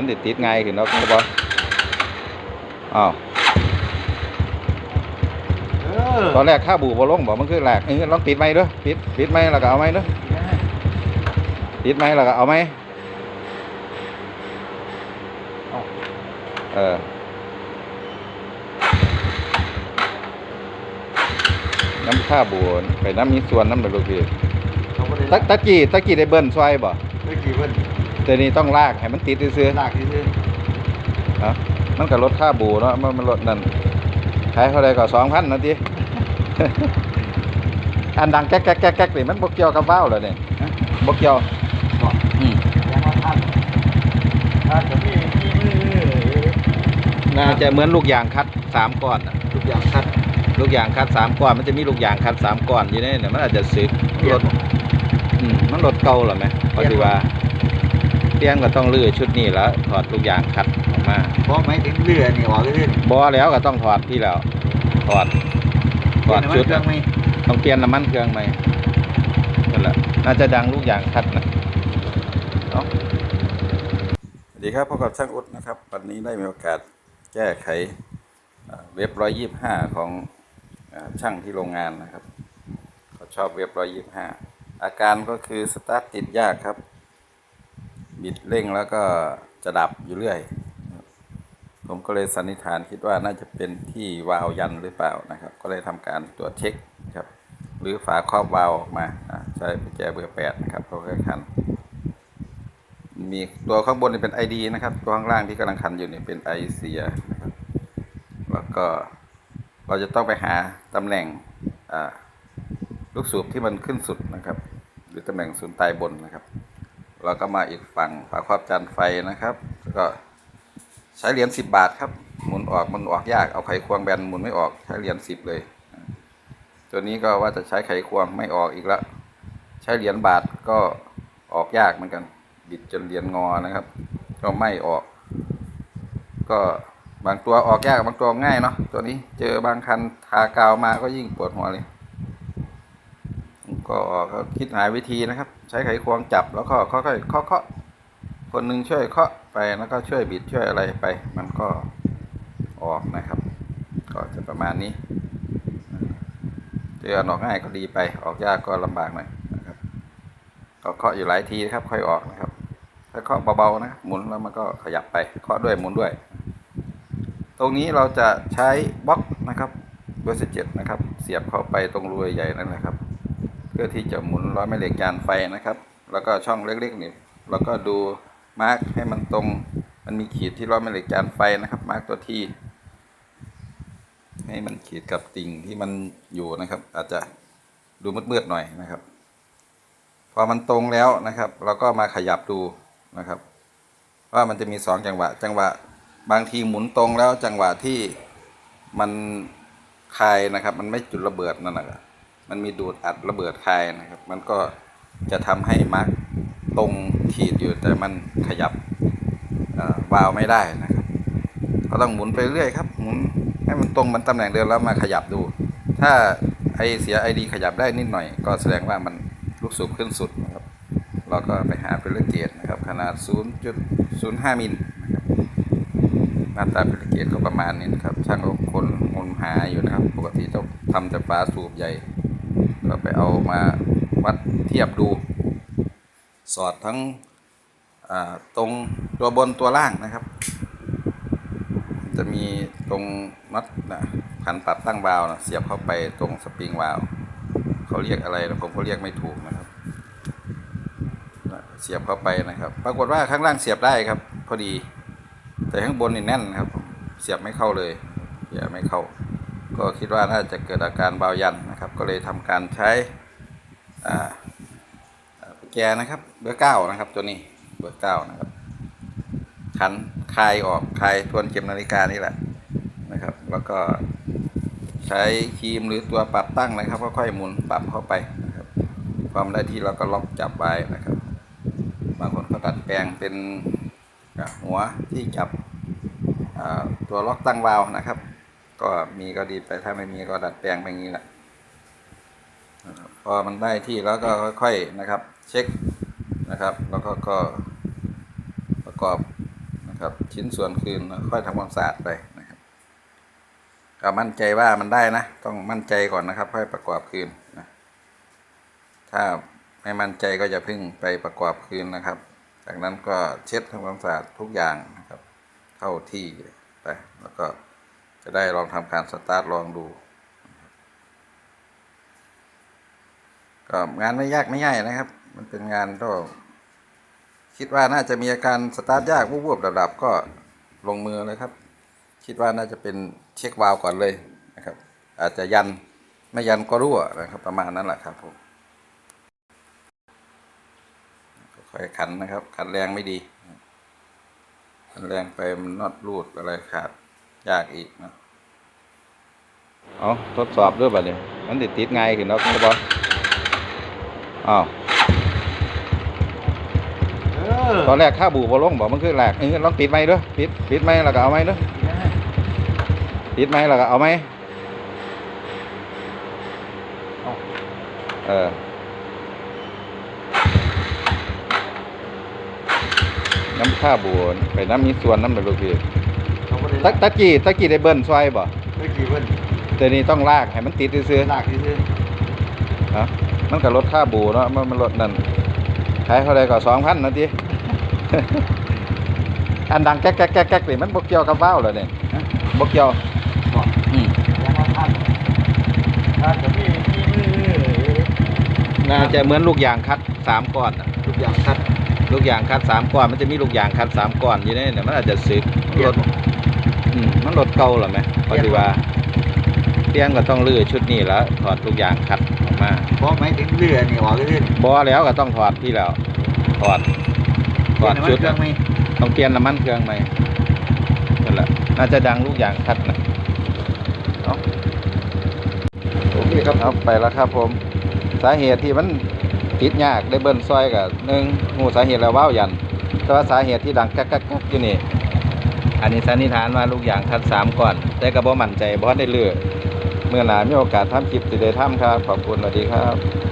มันติดติดง่ายขึ้นเนาะครับบ่อ้าวเออตอนแรกค่าบูบ่ลงบ่มันคือแหลกเออลองติดไหมเด้อติดติดไหมแล้วก็เอาไหมเด้อติดไหมแล้วก็เอาไหมเออน้ำค่าบูไปน้ำมีส่วนน้ำเด้อลูกพี่เขาบ่ได้ตะตะกี้ตะกี้ได้เบิ้ลซอยบ่เมื่อกี้เพิ่น แต่นี่ต้องลากให้มันติดซื่อลากซื่อๆเนาะมันก็ลดค่าบูเนาะมันมันลดนั่นขายเท่าไรก็2,000นาที อันดังแก๊กแก๊กแก๊กแก๊กนี่มันบ่เกี่ยวกับว่าวเลยนี่ฮะบ่เกี่ยวๆบอกอืมแล้วมาท่านท่านก็มีมีมือน่าจะเหมือนลูกยางคัดสามก้อนน่ะทุกอย่างคัด ลูกยางคัดสามก้อน มันจะมีลูกยางคัดสามก้อนอยู่ในเนี่ยมันอาจจะสึกเปลี่รยนถอืมมันรถเก่าเหรอไหมเพราะที่ว่า เปลี่ยนก็ต้องลื้อชุดนี้แล้ว ถอดลูกยางคัดออกมาเพราะไม่ถึงเรือนี่ออกซื่อๆบอแล้วก็ต้องถอดที่แล้ว ถอดถอดชุด เครื่องไหมต้องเปลี่ยนน้ำมันเครื่องใหม่นั่นแหละ น่าจะดังลูกยางคัดนะเนาะสวัสดีครับพบกับช่างอุดนะครับ วันนี้ได้มีโอกาสแก้ไขเอ่อเว็บร้อยยี่ห้าของเอ่อช่างที่โรงงานนะครับเขาชอบเว็บร้อยยี่ห้าอาการก็คือสตาร์ทติดยากครับ บิดเร่งแล้วก็จะดับอยู่เรื่อย ผมก็เลยสันนิษฐานคิดว่าน่าจะเป็นที่วาล์วยันหรือเปล่านะครับ ก็เลยทำการตรวจเช็คนะครับ หรือฝาครอบวาล์วออกมาใช้กุญแจเบอร์แปดนะครับเพราะแค่คัน มีตัวข้างบนนี่เป็น ID นะครับ ตัวข้างล่างที่กำลังคันอยู่นี่เป็นไอเสียนะครับแล้วก็เราจะต้องไปหาตำแหน่งลูกสูบที่มันขึ้นสุดนะครับ หรือตำแหน่งศูนย์ตายบนนะครับ เราก็มาอีกฝั่งฝาครอบจานไฟนะครับ ก็ใช้เหรียญสิบบาทครับหมุนออกมันออกยากเอาไขควงแบนหมุนไม่ออกใช้เหรียญสิบเลย ตัวนี้ก็ว่าจะใช้ไขควงไม่ออกอีกแล้วใช้เหรียญบาทก็ออกยากเหมือนกัน บิดจนเหรียญงอนะครับ ก็ไม่ออก ก็บางตัวออกยากบางตัวง่ายเนาะตัวนี้เจอบางคันทากาวมาก็ยิ่งปวดหัวเลย ก็คิดหาวิธีนะครับ ใช้ไขควงจับแล้วก็ค่อยๆเคาะเคาะคนหนึ่งช่วยเคาะไปแล้วก็ช่วยบิดช่วยอะไรไป มันก็ออกนะครับ ก็จะประมาณนี้เจอออกง่ายก็ดีไป ออกยากก็ลำบากหน่อยนะครับก็เคาะอยู่หลายทีครับ ค่อยออกนะครับถ้าเคาะเบาๆนะหมุนแล้วมันก็ขยับไปเคาะด้วยหมุนด้วย ตรงนี้เราจะใช้บล็อกนะครับเบอร์สิบเจ็ดนะครับ เสียบเข้าไปตรงรูใหญ่ๆนั่นแหละครับ พื่อที่จะหมุนร้อยแม่เหล็กจานไฟนะครับ แล้วก็ช่องเล็กๆนี่เราก็ดูมาร์กให้มันตรง มันมีขีดที่ร้อยแม่เหล็กจานไฟนะครับมาร์กตัวที่ ให้มันขีดกับติ่งที่มันอยู่นะครับ อาจจะดูมืดๆหน่อยนะครับ พอมันตรงแล้วนะครับ เราก็มาขยับดูนะครับ ว่ามันจะมีสองจังหวะ จังหวะบางทีหมุนตรงแล้วจังหวะที่มันคลายนะครับ มันไม่จุดระเบิดนั่นแหละ มันมีดูดอัดระเบิดคายนะครับ มันก็จะทำให้มาร์กตรงขีดอยู่แต่มันขยับวาล์วไม่ได้นะครับ ก็ต้องหมุนไปเรื่อยครับ หมุนให้มันตรงมันตำแหน่งเดิมแล้วมาขยับดู ถ้าไอเสียไอดีขยับได้นิดหน่อย ก็แสดงว่ามันลูกสูบขึ้นสุดนะครับ เราก็ไปหาเป็นเลเกตนะครับ ขนาด 0.05 มิลนะครับหน้าตาเป็นเลเกตก็ประมาณนี้นะครับ ช่างก็คนงมหาอยู่นะครับ ปกติต้องทำแต่ฝาสูบใหญ่ ก็ไปเอามาวัดเทียบดู สอดทั้งตรงตัวบนตัวล่างนะครับ จะมีตรงน็อตนะพันปรับตั้งวาล์วนะเสียบเข้าไปตรงสปริงวาล์วเขาเรียกอะไรนะผมก็เรียกไม่ถูกนะครับนะเสียบเข้าไปนะครับ ปรากฏว่าข้างล่างเสียบได้ครับ พอดี แต่ข้างบนนี่แน่นครับ เสียบไม่เข้าเลยเสียบไม่เข้า ก็คิดว่าน่าจะเกิดอาการเบายันนะครับ ก็เลยทำการใช้อ่าอ่ากุญแจนะครับเบอร์เก้านะครับ ตัวนี้เบอร์เก้านะครับขันคลายออกคลายทวนเข็มนาฬิกานี่แหละนะครับ แล้วก็ใช้ครีมหรือตัวปรับตั้งนะครับค่อยๆหมุนปรับเข้าไปนะครับ ความได้ที่เราก็ล็อกจับไว้นะครับ บางคนก็ดัดแปลงเป็นหัวที่จับตัวล็อกตั้งวาล์วนะครับ ก็มีก็ดีไปถ้าไม่มีก็ดัดแปลงไปงนี้แหละพอมันได้ที่แล้วก็ค่อยๆนะครับ เช็คนะครับ แล้วก็ก็ประกอบนะครับชิ้นส่วนคืนค่อยทำความสะอาดไปนะครับก็มั่นใจว่ามันได้นะ ต้องมั่นใจก่อนนะครับ ค่อยประกอบคืนนะถ้าไม่มั่นใจก็จะพึ่งไปประกอบคืนนะครับ จากนั้นก็เช็ดทำความสะอาดทุกอย่างนะครับ เข้าที่ไปแล้วก็ จะได้ลองทำการสตาร์ทลองดูก็งานไม่ยากไม่ง่ายนะครับ มันเป็นงานก็คิดว่าน่าจะมีอาการสตาร์ทยากวูบๆดับๆก็ลงมือเลยครับ คิดว่าน่าจะเป็นเช็ควาล์วก่อนเลยนะครับ อาจจะยันไม่ยันก็รั่วนะครับประมาณนั้นแหละครับผมค่อยขันนะครับ ขันแรงไม่ดีขันแรงไปมันน็อตรูดอะไรขาด ยากอีกนะเอาทดสอบด้วยบัดนี้มันติดติดง่ายขึ้นแล้วใช่ปะอ้าวเออตอนแรกค่าบูบอลงบอกมันคือแหลกเออลองปิดไม้ด้วยปิดปิดไม้แล้วก็เอาไม้ด้วยปิดไม้แล้วก็เอาไม้เออน้ำค่าบูไปน้ำมีส่วนน้ำเดือดลูกพี่ เขาก็ได้ตะตะกี้ตะกี้ได้เบิ้ลซอยบ่ไม่กี่เพิ่นแต่นี่ต้องลากให้มันติดซื่อลากที่ซื้อๆนะมันก็ลดค่าบูเนาะมันมันลดนั่นขายเท่าไรก็สองพันนาที อันดังแก๊กแก๊กแก๊กแก๊กนี่มันบกเกี่ยวกับว้าวเลยเนี่ยบกเกี่ยวบอกอืมยังมาพันพันกับพี่พี่มือน่าจะเหมือนลูกยางคัดสามก้อนน่ะ ทุกอย่างคัดลูกยางคัดสามก้อนมันจะมีลูกยางคัดสามก้อนอยู่ในเนี่ยมันอาจจะสึกรถอื มมันรถเก่าเหรอไหมปฏิว่าเปลี่ยนก็ต้องลื้อชุดนี้แล้วถอดลูกยางคัดออกมาเพราะไม่ถึงเรือนี่ออกเรื่อยบอแล้วก็ต้องถอดที่แล้วถอดถอดชุดเครื่อะองไหมต้องเปลี่ยนน้ำมันเครื่องใหม่นั่นแหละน่าจะดังลูกยางคัดนะเอาโอเคครับเอาไปแล้วครับ ผม สาเหตุที่มันติดยากได้เบิ้ลซอยกับหนึ่งงูสาเหตุแล้วว้าวยันแต่ว่าสาเหตุที่ดังกักกักกักอยู่นี่ อันนี้สันนิษฐานว่าลูกยางคัดสามก่อน แต่กระบอกมั่นใจบอสได้เลือกเมื่อหนามีโอกาสทำคลิปสิได้ทำครับ ขอบคุณสวัสดีครับ